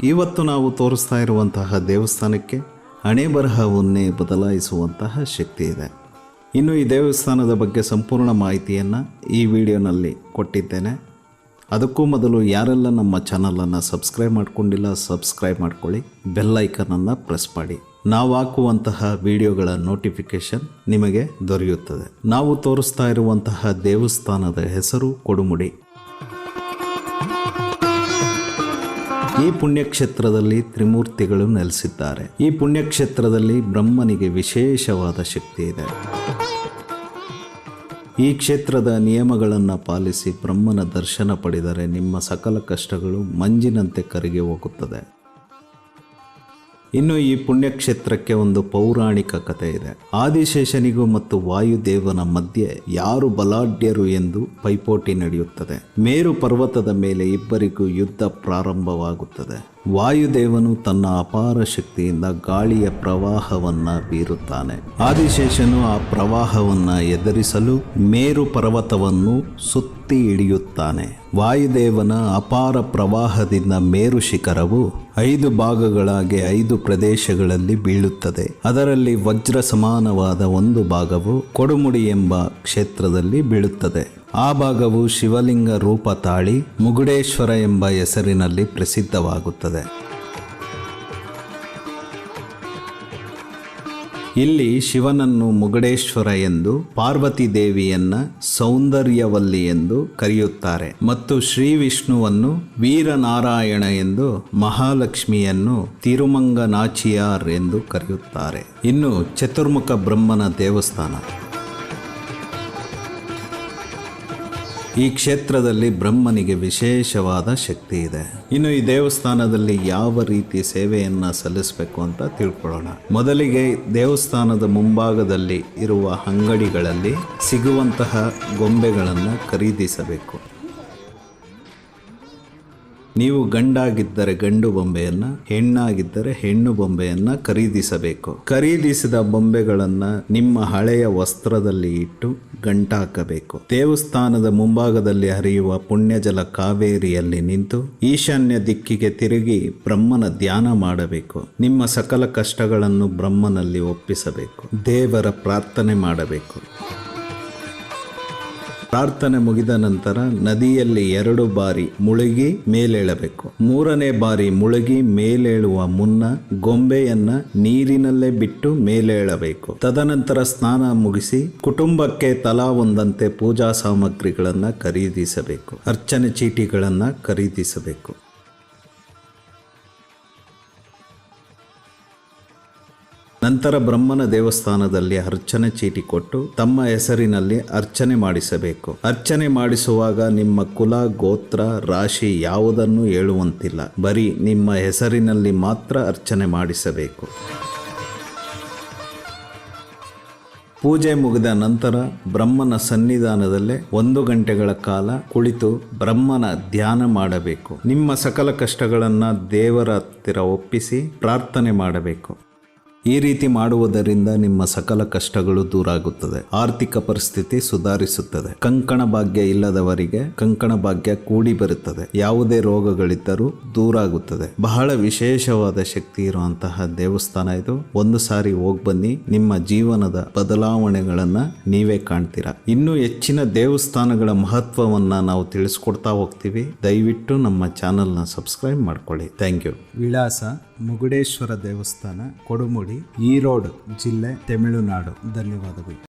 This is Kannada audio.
ಇವತ್ತು ನಾವು ತೋರಿಸ್ತಾ ಇರುವಂತಹ ದೇವಸ್ಥಾನಕ್ಕೆ ಹಣೆ ಬರಹವನ್ನೇ ಬದಲಾಯಿಸುವಂತಹ ಶಕ್ತಿ ಇದೆ. ಇನ್ನು ಈ ದೇವಸ್ಥಾನದ ಬಗ್ಗೆ ಸಂಪೂರ್ಣ ಮಾಹಿತಿಯನ್ನು ಈ ವಿಡಿಯೋನಲ್ಲಿ ಕೊಟ್ಟಿದ್ದೇನೆ. ಅದಕ್ಕೂ ಮೊದಲು ಯಾರೆಲ್ಲ ನಮ್ಮ ಚಾನಲನ್ನು ಸಬ್ಸ್ಕ್ರೈಬ್ ಮಾಡ್ಕೊಂಡಿಲ್ಲ, ಸಬ್ಸ್ಕ್ರೈಬ್ ಮಾಡ್ಕೊಳ್ಳಿ. ಬೆಲ್ಲೈಕನನ್ನು ಪ್ರೆಸ್ ಮಾಡಿ. ನಾವು ಹಾಕುವಂತಹ ವಿಡಿಯೋಗಳ ನೋಟಿಫಿಕೇಶನ್ ನಿಮಗೆ ದೊರೆಯುತ್ತದೆ. ನಾವು ತೋರಿಸ್ತಾ ಇರುವಂತಹ ದೇವಸ್ಥಾನದ ಹೆಸರು ಕೊಡುಮುಡಿ. ಈ ಪುಣ್ಯಕ್ಷೇತ್ರದಲ್ಲಿ ತ್ರಿಮೂರ್ತಿಗಳು ನೆಲೆಸಿದ್ದಾರೆ. ಈ ಪುಣ್ಯಕ್ಷೇತ್ರದಲ್ಲಿ ಬ್ರಹ್ಮನಿಗೆ ವಿಶೇಷವಾದ ಶಕ್ತಿ ಇದೆ. ಈ ಕ್ಷೇತ್ರದ ನಿಯಮಗಳನ್ನು ಪಾಲಿಸಿ ಬ್ರಹ್ಮನ ದರ್ಶನ ಪಡೆದರೆ ನಿಮ್ಮ ಸಕಲ ಕಷ್ಟಗಳು ಮಂಜಿನಂತೆ ಕರಗಿ ಹೋಗುತ್ತದೆ. ಇನ್ನು ಈ ಪುಣ್ಯಕ್ಷೇತ್ರಕ್ಕೆ ಒಂದು ಪೌರಾಣಿಕ ಕಥೆ ಇದೆ. ಆದಿಶೇಷನಿಗೂ ಮತ್ತು ವಾಯುದೇವನ ಮಧ್ಯೆ ಯಾರು ಬಲಾಢ್ಯರು ಎಂದು ಪೈಪೋಟಿ ನಡೆಯುತ್ತದೆ. ಮೇರು ಪರ್ವತದ ಮೇಲೆ ಇಬ್ಬರಿಗೂ ಯುದ್ಧ ಪ್ರಾರಂಭವಾಗುತ್ತದೆ. ವಾಯುದೇವನು ತನ್ನ ಅಪಾರ ಶಕ್ತಿಯಿಂದ ಗಾಳಿಯ ಪ್ರವಾಹವನ್ನ ಬೀರುತ್ತಾನೆ. ಆದಿಶೇಷನು ಆ ಪ್ರವಾಹವನ್ನ ಎದುರಿಸಲು ಮೇರು ಪರ್ವತವನ್ನು ಸುತ್ತಿ ಹಿಡಿಯುತ್ತಾನೆ. ವಾಯುದೇವನ ಅಪಾರ ಪ್ರವಾಹದಿಂದ ಮೇರು ಶಿಖರವು ಐದು ಭಾಗಗಳಾಗಿ ಐದು ಪ್ರದೇಶಗಳಲ್ಲಿ ಬೀಳುತ್ತದೆ. ಅದರಲ್ಲಿ ವಜ್ರ ಸಮಾನವಾದ ಒಂದು ಭಾಗವು ಕೊಡುಮುಡಿ ಎಂಬ ಕ್ಷೇತ್ರದಲ್ಲಿ ಬೀಳುತ್ತದೆ. ಆ ಭಾಗವು ಶಿವಲಿಂಗ ರೂಪ ತಾಳಿ ಮುಗುಡೇಶ್ವರ ಎಂಬ ಹೆಸರಿನಲ್ಲಿ ಪ್ರಸಿದ್ಧವಾಗುತ್ತದೆ. ಇಲ್ಲಿ ಶಿವನನ್ನು ಮುಗಡೇಶ್ವರ ಎಂದು, ಪಾರ್ವತಿ ದೇವಿಯನ್ನ ಸೌಂದರ್ಯವಲ್ಲಿ ಎಂದು ಕರೆಯುತ್ತಾರೆ ಮತ್ತು ಶ್ರೀ ವಿಷ್ಣುವನ್ನು ವೀರನಾರಾಯಣ ಎಂದು, ಮಹಾಲಕ್ಷ್ಮಿಯನ್ನು ತಿರುಮಂಗನಾಚಿಯಾರ್ ಎಂದು ಕರೆಯುತ್ತಾರೆ. ಇನ್ನು ಚತುರ್ಮುಖ ಬ್ರಹ್ಮನ ದೇವಸ್ಥಾನ. ಈ ಕ್ಷೇತ್ರದಲ್ಲಿ ಬ್ರಹ್ಮನಿಗೆ ವಿಶೇಷವಾದ ಶಕ್ತಿ ಇದೆ. ಇನ್ನು ಈ ದೇವಸ್ಥಾನದಲ್ಲಿ ಯಾವ ರೀತಿ ಸೇವೆಯನ್ನ ಸಲ್ಲಿಸಬೇಕು ಅಂತ ತಿಳ್ಕೊಳ್ಳೋಣ. ಮೊದಲಿಗೆ ದೇವಸ್ಥಾನದ ಮುಂಭಾಗದಲ್ಲಿ ಇರುವ ಅಂಗಡಿಗಳಲ್ಲಿ ಸಿಗುವಂತಹ ಗೊಂಬೆಗಳನ್ನು ಖರೀದಿಸಬೇಕು. ನೀವು ಗಂಡಾಗಿದ್ದರೆ ಗಂಡು ಬೊಂಬೆಯನ್ನ, ಹೆಣ್ಣಾಗಿದ್ದರೆ ಹೆಣ್ಣು ಬೊಂಬೆಯನ್ನ ಖರೀದಿಸಬೇಕು. ಖರೀದಿಸಿದ ಬೊಂಬೆಗಳನ್ನು ನಿಮ್ಮ ಹಳೆಯ ವಸ್ತ್ರದಲ್ಲಿ ಇಟ್ಟು ಗಂಟಾಕಬೇಕು. ದೇವಸ್ಥಾನದ ಮುಂಭಾಗದಲ್ಲಿ ಹರಿಯುವ ಪುಣ್ಯಜಲ ಕಾವೇರಿಯಲ್ಲಿ ನಿಂತು ಈಶಾನ್ಯ ದಿಕ್ಕಿಗೆ ತಿರುಗಿ ಬ್ರಹ್ಮನ ಧ್ಯಾನ ಮಾಡಬೇಕು. ನಿಮ್ಮ ಸಕಲ ಕಷ್ಟಗಳನ್ನು ಬ್ರಹ್ಮನಲ್ಲಿ ಒಪ್ಪಿಸಬೇಕು. ದೇವರ ಪ್ರಾರ್ಥನೆ ಮಾಡಬೇಕು. ಪ್ರಾರ್ಥನೆ ಮುಗಿದ ನಂತರ ನದಿಯಲ್ಲಿ ಎರಡು ಬಾರಿ ಮುಳುಗಿ ಮೇಲೇಳಬೇಕು. ಮೂರನೇ ಬಾರಿ ಮುಳುಗಿ ಮೇಲೇಳುವ ಮುನ್ನ ಗೊಂಬೆಯನ್ನ ನೀರಿನಲ್ಲೇ ಬಿಟ್ಟು ಮೇಲೇಳಬೇಕು. ತದನಂತರ ಸ್ನಾನ ಮುಗಿಸಿ ಕುಟುಂಬಕ್ಕೆ ತಲಾ ಒಂದಂತೆ ಪೂಜಾ ಸಾಮಗ್ರಿಗಳನ್ನ ಖರೀದಿಸಬೇಕು. ಅರ್ಚನೆ ಚೀಟಿಗಳನ್ನ ಖರೀದಿಸಬೇಕು. ನಂತರ ಬ್ರಹ್ಮನ ದೇವಸ್ಥಾನದಲ್ಲಿ ಅರ್ಚನೆ ಚೀಟಿ ಕೊಟ್ಟು ತಮ್ಮ ಹೆಸರಿನಲ್ಲಿ ಅರ್ಚನೆ ಮಾಡಿಸಬೇಕು. ಅರ್ಚನೆ ಮಾಡಿಸುವಾಗ ನಿಮ್ಮ ಕುಲ, ಗೋತ್ರ, ರಾಶಿ ಯಾವುದನ್ನು ಹೇಳುವಂತಿಲ್ಲ. ಬರೀ ನಿಮ್ಮ ಹೆಸರಿನಲ್ಲಿ ಮಾತ್ರ ಅರ್ಚನೆ ಮಾಡಿಸಬೇಕು. ಪೂಜೆ ಮುಗಿದ ನಂತರ ಬ್ರಹ್ಮನ ಸನ್ನಿಧಾನದಲ್ಲೇ ಒಂದು ಗಂಟೆಗಳ ಕಾಲ ಕುಳಿತು ಬ್ರಹ್ಮನ ಧ್ಯಾನ ಮಾಡಬೇಕು. ನಿಮ್ಮ ಸಕಲ ಕಷ್ಟಗಳನ್ನು ದೇವರ ಹತ್ತಿರ ಒಪ್ಪಿಸಿ ಪ್ರಾರ್ಥನೆ ಮಾಡಬೇಕು. ಈ ರೀತಿ ಮಾಡುವುದರಿಂದ ನಿಮ್ಮ ಸಕಲ ಕಷ್ಟಗಳು ದೂರ ಆಗುತ್ತದೆ ಆರ್ಥಿಕ ಪರಿಸ್ಥಿತಿ ಸುಧಾರಿಸುತ್ತದೆ. ಕಂಕಣ ಭಾಗ್ಯ ಇಲ್ಲದವರಿಗೆ ಕಂಕಣ ಭಾಗ್ಯ ಕೂಡಿ ಬರುತ್ತದೆ. ಯಾವುದೇ ರೋಗಗಳಿದ್ದರೂ ದೂರ ಆಗುತ್ತದೆ ಬಹಳ ವಿಶೇಷವಾದ ಶಕ್ತಿ ಇರುವಂತಹ ದೇವಸ್ಥಾನ ಇದು. ಒಂದು ಸಾರಿ ಹೋಗಿ ಬನ್ನಿ. ನಿಮ್ಮ ಜೀವನದ ಬದಲಾವಣೆಗಳನ್ನ ನೀವೇ ಕಾಣ್ತೀರಾ. ಇನ್ನು ಹೆಚ್ಚಿನ ದೇವಸ್ಥಾನಗಳ ಮಹತ್ವವನ್ನ ನಾವು ತಿಳಿಸ್ಕೊಡ್ತಾ ಹೋಗ್ತೀವಿ. ದಯವಿಟ್ಟು ನಮ್ಮ ಚಾನೆಲ್ನ ಸಬ್ಸ್ಕ್ರೈಬ್ ಮಾಡ್ಕೊಳ್ಳಿ. Thank you. ವಿಳಾಸ ಮುಗುಡೇಶ್ವರ ದೇವಸ್ಥಾನ ಕೊಡುಮುಡಿ ಈರೋಡ್ ಜಿಲ್ಲೆ ತಮಿಳುನಾಡು. ಧನ್ಯವಾದಗಳು.